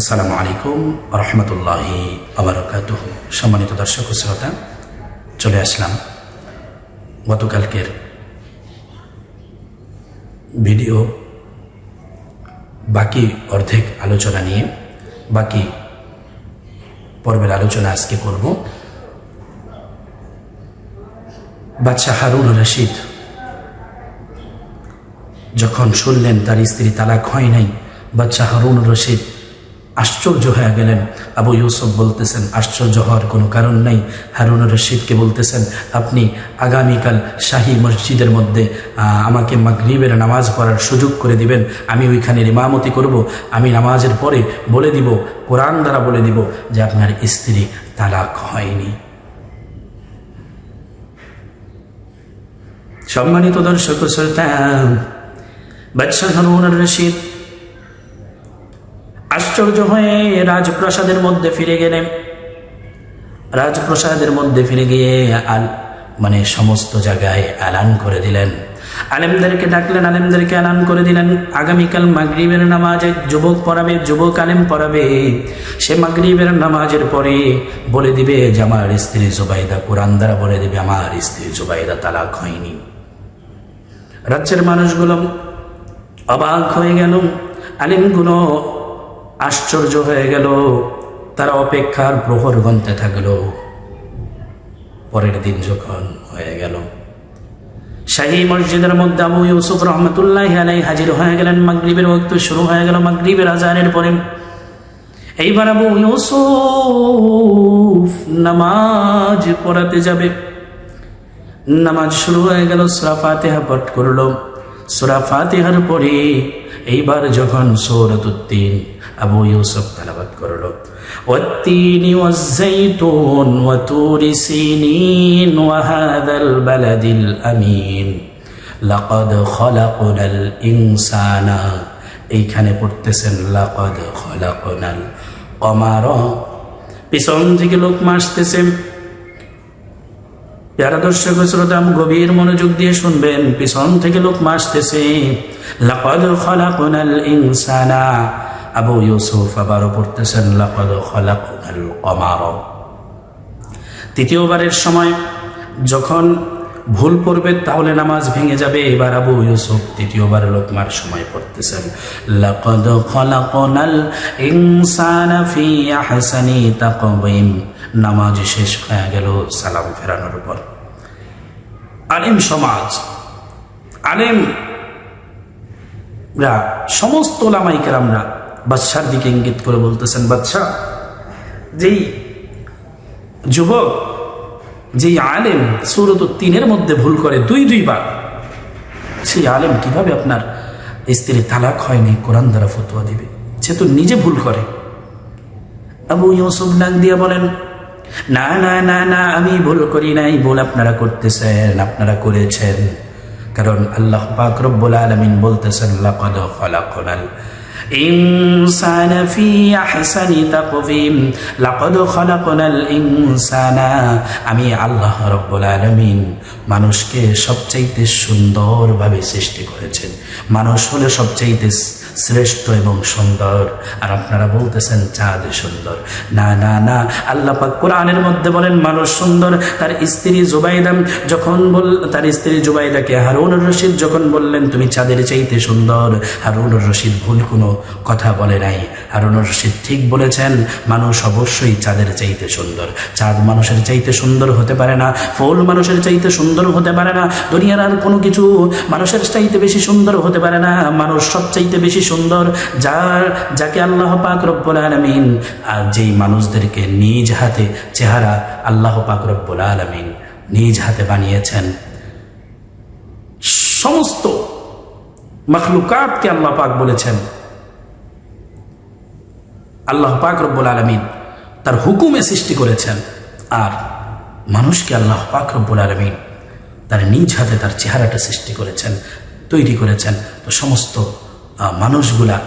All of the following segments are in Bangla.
আসসালামু আলাইকুম রহমতুল্লাহি আবরকাত সম্মানিত দর্শক শ্রোতা, চলে আসলাম গতকালকের ভিডিও। বাকি অর্ধেক আলোচনা নিয়ে, বাকি পর্বের আলোচনা আজকে করব। বাচ্চা হারুন রশিদ যখন শুনলেন, তার স্ত্রী তালাক হয় নাই বাচ্চা হারুন রশিদ আশ্চর্য হয়ে গেলেন। আবু ইউসুফ বলতেছেন, আশ্চর্য হওয়ার কোনো কারণ নেই। হারুন রশিদকে বলতেছেন, আপনি আগামীকাল শাহী মসজিদের মধ্যে আমাকে মাগরিবের নামাজ পড়ার সুযোগ করে দিবেন। আমি ওইখানে ইমামতি করব। আমি নামাজের পরে বলে দিব, কোরআন দ্বারা বলে দিব যে আপনার স্ত্রী তালাক হয়নি। সম্মানিত দর্শক শ্রোতা, বাদশাহ হারুন রশিদ আশ্চর্য হয়ে রাজপ্রাসাদের মধ্যে ফিরে গেলেন। রাজপ্রাসাদের মধ্যে ফিরে গিয়ে আল মানে সমস্ত জায়গায় আলান করে দিলেন। আলেমদেরকে ডাকলেন, আলেমদেরকে আলান করে দিলেন। আগামীকাল মাগরিবের নামাজে যুবক পড়াবে, যুবক আলেম পড়াবে। সে মাগরিবের নামাজের পরে বলে দিবে যে, আমার স্ত্রী জুবাইদা কোরআন দ্বারা বলে দিবে, আমার স্ত্রী জুবাইদা তালাক হয়নি। রাজ্যের মানুষগুলো অবাক হয়ে গেল। আলিমগুলো আশ্চর্য হয়ে গেল। তারা অপেক্ষার প্রহর গন্তে থাকল। পরের দিন যখন হয়ে গেল, শাহী মসজিদের মধ্যে আবু ইউসুফ রহমতুল্লাহ আলাই হাজির হয়ে গেলেন। মাগরিবের ওয়াক্ত শুরু হয়ে গেল মাগরিবের আজানের পরে। এইবার আবু ইউসুফ নামাজ পড়াতে যাবে। নামাজ শুরু হয়ে গেল, সুরা ফাতেহা পাঠ করল। সুরা ফাতেহার পরে এইবার যখন সৌরতুদ্দিন আবু ইউসুফ তালাবাদ করলো والتين والزيتون وتور سينين وهذا البلد الأمين لقد خلقنا الإنسان এইখানে পড়তেছেন লাকদ খলাকনাল কমার পিছন থেকে লোক মাসতেছে প্যারা দর্শক শ্রোতাম গভীর মনোযোগ দিয়ে শুনবেন পিছন থেকে লোক মাসতেছে লাকদ খলাকনাল ইনসানা আবু ইউসুফ আবারও পড়তেছেন, লাকদ খলাকনাল কমার তৃতীয়বারের সময় যখন ভুল পড়বে, তাহলে নামাজ ভেঙে যাবে। এবার আবু ইউসুফ তৃতীয়বার লোকমার সময় পড়তেছেন, লাকদ খলাকনাল ইনসানা ফি আহসানি তাকওয়িম। নামাজ শেষ হয়ে গেল, সালাম ফেরানোর পর। আলেম সমাজ, আলেম রা, সমস্ত লামাই কেরামরা বাদশার দিকে ইঙ্গিত করে বলতেছেন, বাদশাহ, যেই যুবক, যেই আলেম সুরত তিনের মধ্যে ভুল করে দুই, দুইবার, সেই আলেম কীভাবে আপনার স্ত্রীর তালাক হয়নি, কোরআন দ্বারা ফতোয়া দিবে? সে তো নিজে ভুল করে। আবু ইউসুফ ডাক দিয়ে বলেন, না না না না, আমি ভুল করি নাই, ভুল আপনারা করতেছেন, আপনারা করেছেন। কারণ আল্লাহ পাক রব্বুল আলমিন বলতেছেন, লাকাদ খলাকনাল ইনসান ফি আহসানি তাকওয়িম। লাকাদ খালাকনাল ইনসানা। আমি আল্লাহ রব্বুল আলমিন মানুষকে সবচাইতে সুন্দরভাবে সৃষ্টি করেছেন। মানুষ হলো সবচাইতে শ্রেষ্ঠ এবং সুন্দর। আর আপনারা বলতেছেন, চাঁদ সুন্দর। না না না, আল্লাহ পাক কোরআনের মধ্যে বলেন, মানুষ সুন্দর। তার স্ত্রী জুবাইদা যখন বল, তার স্ত্রী জুবাইদাকে হারুন রশিদ যখন বললেন, তুমি চাঁদের চাইতে সুন্দর। হারুন রশিদ ভুল কোনো কথা বলে নাই। হারুন রশিদ ঠিক বলেছেন, মানুষ অবশ্যই চাঁদের চাইতে সুন্দর। চাঁদ মানুষের চাইতে সুন্দর হতে পারে না, ফুল মানুষের চাইতে সুন্দর হতে পারে না, দুনিয়ার আর কোনো কিছু মানুষের চাইতে বেশি সুন্দর হতে পারে না। মানুষ সব চাইতে বেশি সুন্দর, যার, যাকে আল্লাহ পাক রব্বুল আলমিন, আর যেই মানুষদেরকে নিজ হাতে চেহারা আল্লাহ পাক রব্বুল আলমিন নিজ হাতে বানিয়েছেন, সমস্ত মখলুকাতকে আল্লাহ পাক বলেছেন। আল্লাহ পাক রব্বুল আলমিন তার হুকুমে সৃষ্টি করেছেন, আর মানুষকে আল্লাহ পাক রব্বুল আলমিন তার নিজ হাতে তার চেহারাটা সৃষ্টি করেছেন, তৈরি করেছেন। তো সমস্ত মানুষগুলা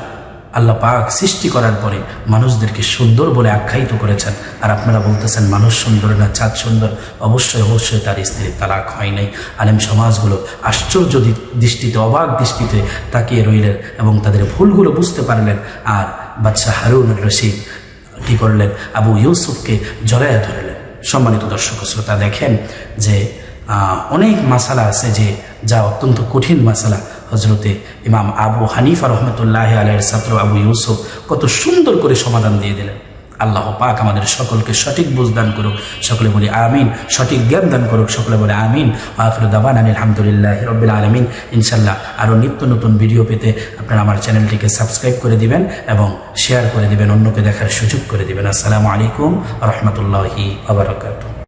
আল্লাহ পাক সৃষ্টি করার পরে মানুষদেরকে সুন্দর বলে আখ্যায়িত করেছেন। আর আপনারা বলতেছেন, মানুষ সুন্দর না চাঁদ সুন্দর? অবশ্যই অবশ্যই তার স্ত্রীর তালাক হয় নাই। আলেম সমাজগুলো আশ্চর্য দৃষ্টিতে, অবাক দৃষ্টিতে তাকিয়ে রইলেন এবং তাদের ভুলগুলো বুঝতে পারলেন। আর বাদশাহ হারুন রশিদ কি করলেন? আবু ইউসুফকে জড়াইয়া ধরলেন। সম্মানিত দর্শক শ্রোতা, দেখেন যে অনেক মাসালা আছে যে, যা অত্যন্ত কঠিন মাসালা। হজরতে ইমাম আবু হানিফা রহমতুল্লাহ আলের ছাত্র আবু ইউসুফ কত সুন্দর করে সমাধান দিয়ে দিলেন। আল্লাহ পাক আমাদের সকলকে সঠিক বুঝদান করুক, সকলে বলি আমিন, সঠিক জ্ঞান দান করুক, সকলে বলে আমিন। আফর দাবান আলহামদুলিল্লাহ রবিল আলমিন। ইনশাল্লাহ আরও নিত্য নতুন ভিডিও পেতে আপনারা আমার চ্যানেলটিকে সাবস্ক্রাইব করে দিবেন এবং শেয়ার করে দিবেন, অন্যকে দেখার সুযোগ করে দিবেন। আসসালামু আলাইকুম রহমতুল্লাহি আবরকাত